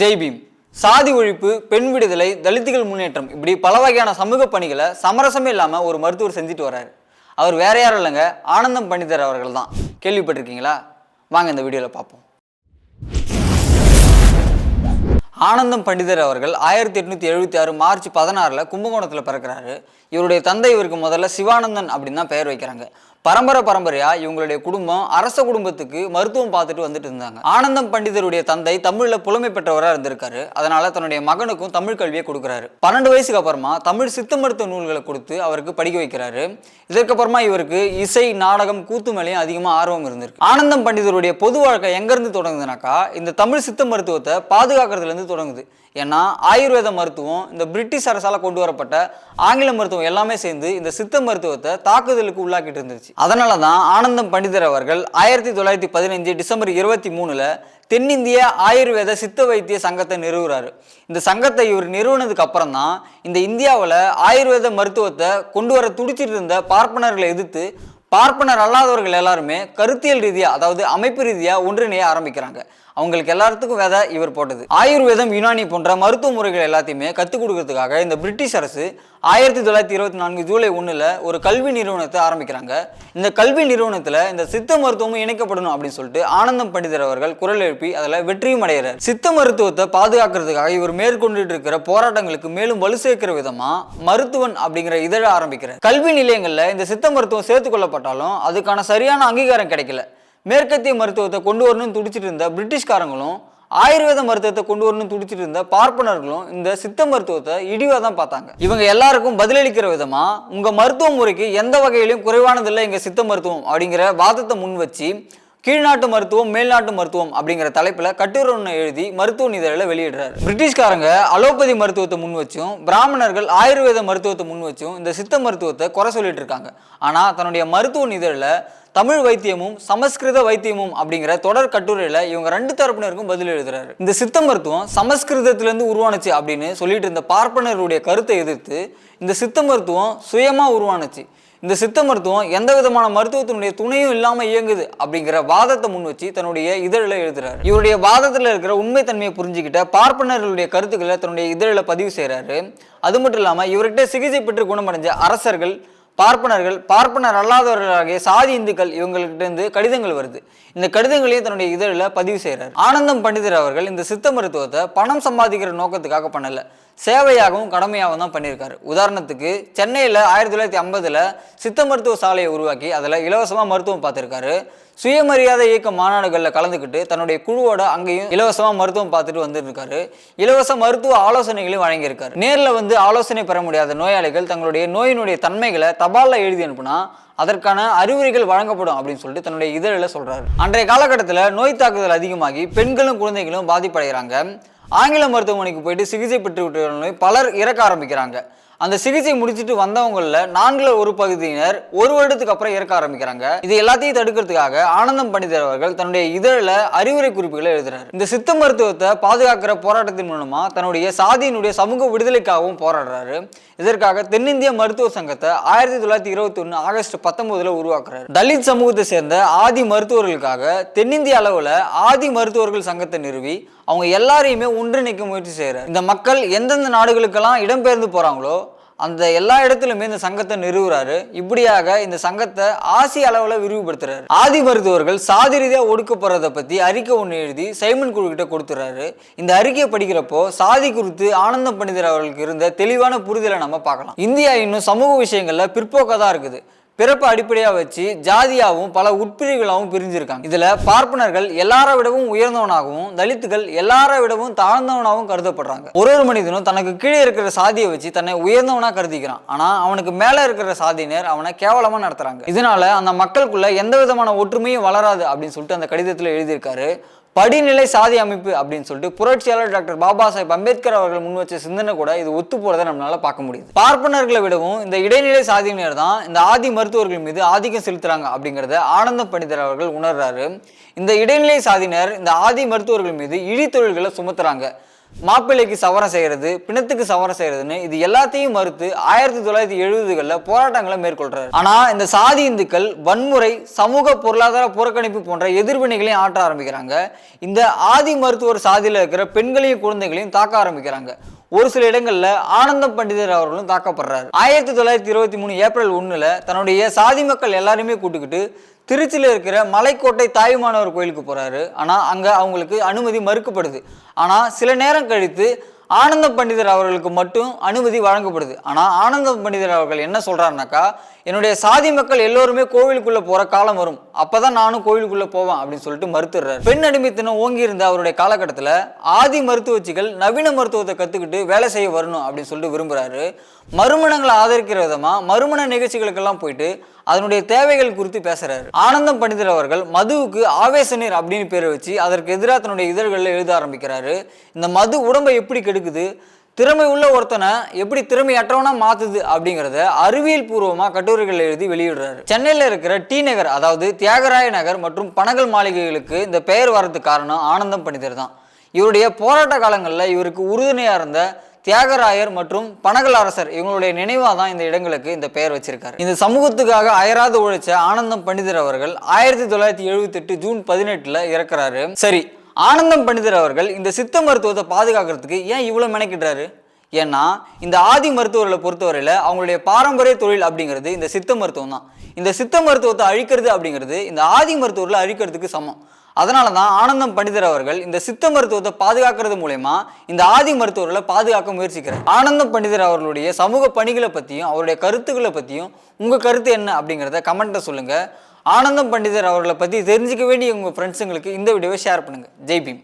ஜெய்பீம் சாதி ஒழிப்பு பெண் விடுதலை தலித்துகள் முன்னேற்றம் இப்படி பல வகையான சமூக பணிகளை சமரசமே இல்லாமல் ஒரு மருத்துவர் செஞ்சுட்டு வர்றாரு. அவர் வேற யாரும் இல்லைங்க ஆனந்தம் பண்டிதர் அவர்கள் தான். கேள்விப்பட்டிருக்கீங்களா? வாங்க இந்த வீடியோவில் பார்ப்போம். ஆனந்தம் பண்டிதர் அவர்கள் ஆயிரத்தி எட்நூத்தி எழுபத்தி ஆறு மார்ச் பதினாறில் கும்பகோணத்தில் பிறக்கிறாரு. இவருடைய தந்தை இவருக்கு முதல்ல சிவானந்தன் அப்படின்னு தான் பெயர் வைக்கிறாங்க. பரம்பரை பரம்பரையா இவங்களுடைய குடும்பம் அரச குடும்பத்துக்கு மருத்துவம் பார்த்துட்டு வந்துட்டு இருந்தாங்க. ஆனந்தம் பண்டிதருடைய தந்தை தமிழ்ல புலமை பெற்றவராக இருந்திருக்காரு. அதனால தன்னுடைய மகனுக்கும் தமிழ் கல்வியை கொடுக்குறாரு. பன்னெண்டு வயசுக்கு அப்புறமா தமிழ் சித்த மருத்துவ நூல்களை கொடுத்து அவருக்கு படிக்க வைக்கிறாரு. இதற்கப்புறமா இவருக்கு இசை நாடகம் கூத்து மேலேயும் அதிகமாக ஆர்வம் இருந்திருக்கு. ஆனந்தம் பண்டிதருடைய பொது வாழ்க்கை எங்கேருந்து தொடங்குதுனாக்கா இந்த தமிழ் சித்த மருத்துவத்தை பாதுகாக்கிறதுலேருந்து தொடங்குது. ஏன்னா ஆயுர்வேத மருத்துவம் இந்த பிரிட்டிஷ் அரசால் கொண்டு வரப்பட்ட ஆங்கில மருத்துவம் எல்லாமே சேர்ந்து இந்த சித்த மருத்துவத்தை தாக்குதலுக்கு உள்ளாக்கிட்டு இருந்துச்சு. அதனால தான் ஆனந்தம் பண்டிதர் அவர்கள் ஆயிரத்தி தொள்ளாயிரத்தி பதினஞ்சு டிசம்பர் இருபத்தி மூணில் தென்னிந்திய ஆயுர்வேத சித்த வைத்திய சங்கத்தை நிறுவுறாரு. இந்த சங்கத்தை இவர் நிறுவனதுக்கு அப்புறம் தான் இந்த இந்தியாவில் ஆயுர்வேத மருத்துவத்தை கொண்டு வர துடிச்சிட்டு இருந்த பார்ப்பனர்களை எதிர்த்து பார்ப்பனர் அல்லாதவர்கள் எல்லாருமே கருத்தியல் ரீதியாக அதாவது அமைப்பு ரீதியாக ஒன்றிணைய ஆரம்பிக்கிறாங்க. அவங்களுக்கு எல்லாத்துக்கும் விதை இவர் போட்டது. ஆயுர்வேதம் யுனானி போன்ற மருத்துவ முறைகள் எல்லாத்தையுமே கற்றுக் கொடுக்கறதுக்காக இந்த பிரிட்டிஷ் அரசு ஆயிரத்தி தொள்ளாயிரத்தி இருபத்தி நான்கு ஜூலை ஒன்றில் ஒரு கல்வி நிறுவனத்தை ஆரம்பிக்கிறாங்க. இந்த கல்வி நிறுவனத்தில் இந்த சித்த மருத்துவமும் இணைக்கப்படணும் அப்படின்னு சொல்லிட்டு ஆனந்தம் பண்டிதர் அவர்கள் குரல் எழுப்பி அதில் வெற்றியும் அடைகிறார். சித்த மருத்துவத்தை பாதுகாக்கிறதுக்காக இவர் மேற்கொண்டுட்டு இருக்கிற போராட்டங்களுக்கு மேலும் வலு சேர்க்கிற விதமாக மருத்துவன் அப்படிங்கிற இதழ ஆரம்பிக்கிறார். கல்வி நிலையங்களில் இந்த சித்த மருத்துவம் சேர்த்து கொள்ளப்பட்டாலும் அதுக்கான சரியான அங்கீகாரம் கிடைக்கல. மேற்கத்திய மருத்துவத்தை கொண்டு வரணும்னு துடிச்சிட்டு இருந்த பிரிட்டிஷ்காரங்களும் ஆயுர்வேத மருத்துவத்தை கொண்டு வரணும்னு துடிச்சிட்டு இருந்த பார்ப்பனர்களும் இந்த சித்த மருத்துவத்தை இடிவாக தான் பார்த்தாங்க. இவங்க எல்லாருக்கும் பதிலளிக்கிற விதமா உங்க மருத்துவ முறைக்கு எந்த வகையிலும் குறைவானதில்லை எங்க சித்த மருத்துவம் அப்படிங்கிற வாதத்தை முன் வச்சு கீழ்நாட்டு மருத்துவம் மேல்நாட்டு மருத்துவம் அப்படிங்கிற தலைப்பில் கட்டுரை ஒன்று எழுதி மருத்துவ நிதழில் வெளியிடுறாரு. பிரிட்டிஷ்காரங்க அலோபதி மருத்துவத்தை முன் வச்சும் பிராமணர்கள் ஆயுர்வேத மருத்துவத்தை முன் வச்சும் இந்த சித்த மருத்துவத்தை குறை சொல்லிட்டு இருக்காங்க. ஆனால் தன்னுடைய மருத்துவ நிதழில் தமிழ் வைத்தியமும் சமஸ்கிருத வைத்தியமும் அப்படிங்கிற தொடர் கட்டுரையில இவங்க ரெண்டு தரப்பினருக்கும் பதில் எழுதுறாரு. இந்த சித்த மருத்துவம் சமஸ்கிருதத்திலிருந்து உருவானுச்சு அப்படின்னு சொல்லிட்டு இருந்த பார்ப்பனருடைய கருத்தை எதிர்த்து இந்த சித்த மருத்துவம் சுயமா உருவானுச்சு. இந்த சித்த மருத்துவம் எந்த விதமான மருத்துவத்தினுடைய துணையும் இல்லாமல் இயங்குது அப்படிங்கிற வாதத்தை முன் வச்சு தன்னுடைய இதழில் எழுதுறாரு. இவருடைய வாதத்தில் இருக்கிற உண்மைத்தன்மையை புரிஞ்சுக்கிட்ட பார்ப்பனர்களுடைய கருத்துக்களை தன்னுடைய இதழில் பதிவு செய்கிறாரு அது மட்டும் இல்லாமல் இவர்கிட்ட சிகிச்சை பெற்று குணமடைஞ்ச அரசர்கள் பார்ப்பனர்கள் பார்ப்பனர் அல்லாதவர்களாகிய சாதி இந்துக்கள் இவங்கள்கிட்ட இருந்து கடிதங்கள் வருது. இந்த கடிதங்களையும் தன்னுடைய இதழில் பதிவு செய்கிறார் ஆனந்தம் பண்டிதர் அவர்கள் இந்த சித்த மருத்துவத்தை பணம் சம்பாதிக்கிற நோக்கத்துக்காக பண்ணலை. சேவையாகவும் கடமையாகவும் தான் பண்ணியிருக்காரு. உதாரணத்துக்கு சென்னையில் ஆயிரத்தி தொள்ளாயிரத்தி ஐம்பதில் சித்த மருத்துவ சாலையை உருவாக்கி அதில் இலவசமாக மருத்துவம் பார்த்துருக்காரு. சுயமரியாதை இயக்க மாநாடுகளில் கலந்துக்கிட்டு தன்னுடைய குழுவோட அங்கேயும் இலவசமாக மருத்துவம் பார்த்துட்டு வந்துருக்காரு இலவச மருத்துவ ஆலோசனைகளையும் வழங்கியிருக்காரு. நேரில் வந்து ஆலோசனை பெற முடியாத நோயாளிகள் தங்களுடைய நோயினுடைய தன்மைகளை தபாலில் எழுதி அனுப்புனா அதற்கான அறிவுரைகள் வழங்கப்படும் அப்படின்னு சொல்லிட்டு தன்னுடைய இதழில் சொல்கிறாரு அன்றைய காலகட்டத்தில் நோய் தாக்குதல் அதிகமாகி பெண்களும் குழந்தைகளும் பாதிப்படைகிறாங்க. ஆங்கில மருத்துவமனைக்கு போயிட்டு சிகிச்சை பெற்று பலர் இறக்க ஆரம்பிக்கிறாங்க. அந்த சிகிச்சை முடிச்சுட்டு வந்தவங்களில் நான்குல ஒரு பகுதியினர் ஒரு வருடத்துக்கு அப்புறம் இறக்க ஆரம்பிக்கிறாங்க. இது எல்லாத்தையும் தடுக்கிறதுக்காக ஆனந்தம் பண்டிதர் அவர்கள் தன்னுடைய இதழில் அறிவுரை குறிப்புகளை எழுதுறாரு. இந்த சித்த மருத்துவத்தை பாதுகாக்கிற போராட்டத்தின் மூலமா தன்னுடைய சாதியினுடைய சமூக விடுதலைக்காகவும் போராடுறாரு. இதற்காக தென்னிந்திய மருத்துவ சங்கத்தை ஆயிரத்தி தொள்ளாயிரத்தி இருபத்தி ஒன்று ஆகஸ்ட் பத்தொன்பதுல உருவாக்குறாரு. தலித் சமூகத்தை சேர்ந்த ஆதி மருத்துவர்களுக்காக தென்னிந்திய அளவில் ஆதி மருத்துவர்கள் சங்கத்தை நிறுவி அவங்க எல்லாரையுமே ஒன்றிணைக்க முயற்சி செய்கிறார் இந்த மக்கள் எந்தெந்த நாடுகளுக்கெல்லாம் இடம்பெயர்ந்து போகிறாங்களோ அந்த எல்லா இடத்துலையுமே இந்த சங்கத்தை நிறுவுறாரு. இப்படியாக இந்த சங்கத்தை ஆசிய அளவில் விரிவுபடுத்துறாரு. ஆதி மருத்துவர்கள் சாதி ரீதியாக ஒடுக்கப்படுறதை பற்றி அறிக்கை ஒன்று எழுதி சைமன் குழு கிட்ட கொடுத்துறாரு. இந்த அறிக்கையை படிக்கிறப்போ சாதி குறித்து ஆனந்தம் பண்டிதர் அவர்களுக்கு இருந்த தெளிவான புரிதலை நம்ம பார்க்கலாம். இந்தியா இன்னும் சமூக விஷயங்களில் பிற்போக்காக தான் இருக்குது. பிறப்பை அடிப்படையாக வச்சு ஜாதியாகவும் பல உட்பிரிவுகளாகவும் பிரிஞ்சிருக்காங்க. இதில் பார்ப்பனர்கள் எல்லாரை விடவும் உயர்ந்தவனாகவும் தலித்துகள் எல்லாரை விடவும் தாழ்ந்தவனாகவும் கருதப்படுறாங்க. ஒரு ஒரு மனிதனும் தனக்கு கீழே இருக்கிற சாதியை வச்சு தன்னை உயர்ந்தவனாக கருதிக்கிறான். ஆனால் அவனுக்கு மேலே இருக்கிற சாதியினர் அவனை கேவலமாக நடத்துகிறாங்க இதனால அந்த மக்களுக்குள்ள எந்த விதமான ஒற்றுமையும் வளராது அப்படின்னு சொல்லிட்டு அந்த கடிதத்தில் எழுதியிருக்காரு. படிநிலை சாதி அமைப்பு அப்படின்னு சொல்லிட்டு புரட்சியாளர் டாக்டர் பாபா சாஹிப் அம்பேத்கர் அவர்கள் முன் வச்ச சிந்தனை கூட இது ஒத்து போறதை நம்மளால பார்க்க முடியுது. பார்ப்பனர்களை விடவும் இந்த இடைநிலை சாதியினர் தான் இந்த ஆதி மருத்துவர்கள் மீது ஆதிக்கம் செலுத்துறாங்க அப்படிங்கிறத ஆனந்த பண்டிதர் அவர்கள் உணர்றாரு. இந்த இடைநிலை சாதியினர் இந்த ஆதி மருத்துவர்கள் மீது இழி தொழில்களை சுமத்துறாங்க. மாப்பிள்ளைக்கு சவரம் செய்கிறது பிணத்துக்கு சவரம் செய்கிறதுன்னு இது எல்லாத்தையும் மறுத்து ஆயிரத்தி தொள்ளாயிரத்தி எழுபதுகளில் போராட்டங்களை மேற்கொள்றாரு. ஆனால் இந்த சாதி இந்துக்கள் வன்முறை சமூக பொருளாதார புறக்கணிப்பு போன்ற எதிர்வினைகளையும் ஆற்ற ஆரம்பிக்கிறாங்க. இந்த ஆதி மருத்துவர் சாதியில் இருக்கிற பெண்களையும் குழந்தைகளையும் தாக்க ஆரம்பிக்கிறாங்க. ஒரு சில இடங்களில் ஆனந்தம் பண்டிதர் அவர்களும் தாக்கப்படுறாரு. ஆயிரத்தி தொள்ளாயிரத்தி இருபத்தி மூணு ஏப்ரல் ஒன்றில் தன்னுடைய சாதி மக்கள் எல்லாருமே கூட்டுக்கிட்டு திருச்சியில் இருக்கிற மலைக்கோட்டை தாயுமானவர் கோயிலுக்கு போகிறாரு ஆனால் அங்கே அவங்களுக்கு அனுமதி மறுக்கப்படுது. ஆனால் சில நேரம் கழித்து ஆனந்த பண்டிதர் அவர்களுக்கு மட்டும் அனுமதி வழங்கப்படுது. ஆனால் ஆனந்த பண்டிதர் அவர்கள் என்ன சொல்கிறாருனாக்கா என்னுடைய சாதி மக்கள் எல்லோருமே கோவிலுக்குள்ளே போகிற காலம் வரும். அப்போ தான் நானும் கோவிலுக்குள்ளே போவேன் அப்படின்னு சொல்லிட்டு மறுத்துடுறாரு. பெண் அடிமைத்தனம் ஓங்கி இருந்த அவருடைய காலகட்டத்தில் ஆதி மருத்துவச்சிகள் நவீன மருத்துவத்தை கற்றுக்கிட்டு வேலை செய்ய வரணும் அப்படின்னு சொல்லிட்டு விரும்புகிறாரு மறுமணங்களை ஆதரிக்கிற விதமாக மறுமண நிகழ்ச்சிகளுக்கெல்லாம் போயிட்டு அதனுடைய தேவைகள் குறித்து பேசுறாரு. ஆனந்தம் பண்டிதர் அவர்கள் மதுவுக்கு ஆவேசநீர் அப்படின்னு பேரை வச்சு அதற்கு எதிராக தன்னுடைய இதழ்களில் எழுத ஆரம்பிக்கிறாரு. இந்த மது உடம்பை எப்படி கெடுக்குது? திறமை உள்ள ஒருத்தனை எப்படி திறமையற்றவனா மாத்துது அப்படிங்கிறத அறிவியல் பூர்வமாக கட்டுரைகள் எழுதி வெளியிடுறாரு. சென்னையில் இருக்கிற டி நகர் அதாவது தியாகராய நகர் மற்றும் பனகல் மாளிகைகளுக்கு இந்த பெயர் வர்றதுக்கு காரணம் ஆனந்தம் பண்டிதர் தான். இவருடைய போராட்ட காலங்களில் இவருக்கு உறுதுணையாக இருந்த தியாகராயர் மற்றும் பனகல் அரசர் இவங்களுடைய நினைவாக தான் இந்த இடங்களுக்கு இந்த பெயர் வச்சிருக்காரு. இந்த சமூகத்துக்காக அயராது உழைச்ச ஆனந்தம் பண்டிதர் அவர்கள் ஆயிரத்தி தொள்ளாயிரத்தி எழுபத்தெட்டு ஜூன் பதினெட்டில் இறக்குறாரு. சரி ஆனந்தம் பண்டிதர் அவர்கள் இந்த சித்த மருத்துவத்தை பாதுகாக்கிறதுக்கு ஏன் இவ்வளோ மெனக்கிட்டாரு ஏன்னா இந்த ஆதி மருத்துவர்களை பொறுத்தவரையில் அவங்களுடைய பாரம்பரிய தொழில் அப்படிங்கிறது இந்த சித்த மருத்துவம் தான் இந்த சித்த மருத்துவத்தை அழிக்கிறது அப்படிங்கிறது இந்த ஆதி மருத்துவர்களை அழிக்கிறதுக்கு சமம். அதனால தான் ஆனந்தம் பண்டிதர் அவர்கள் இந்த சித்த மருத்துவத்தை பாதுகாக்கிறது மூலயமா இந்த ஆதி மருத்துவர்களை பாதுகாக்க முயற்சிக்கிறார். ஆனந்தம் பண்டிதர் அவர்களுடைய சமூக பணிகளை பற்றியும் அவருடைய கருத்துக்களை பற்றியும் உங்கள் கருத்து என்ன அப்படிங்கிறத கமெண்ட்டை சொல்லுங்கள் ஆனந்தம் பண்டிதர் அவர்களை பற்றி தெரிஞ்சிக்க வேண்டிய உங்கள் ஃப்ரெண்ட்ஸுங்களுக்கு இந்த வீடியோவை ஷேர் பண்ணுங்கள் ஜெய் பீம்.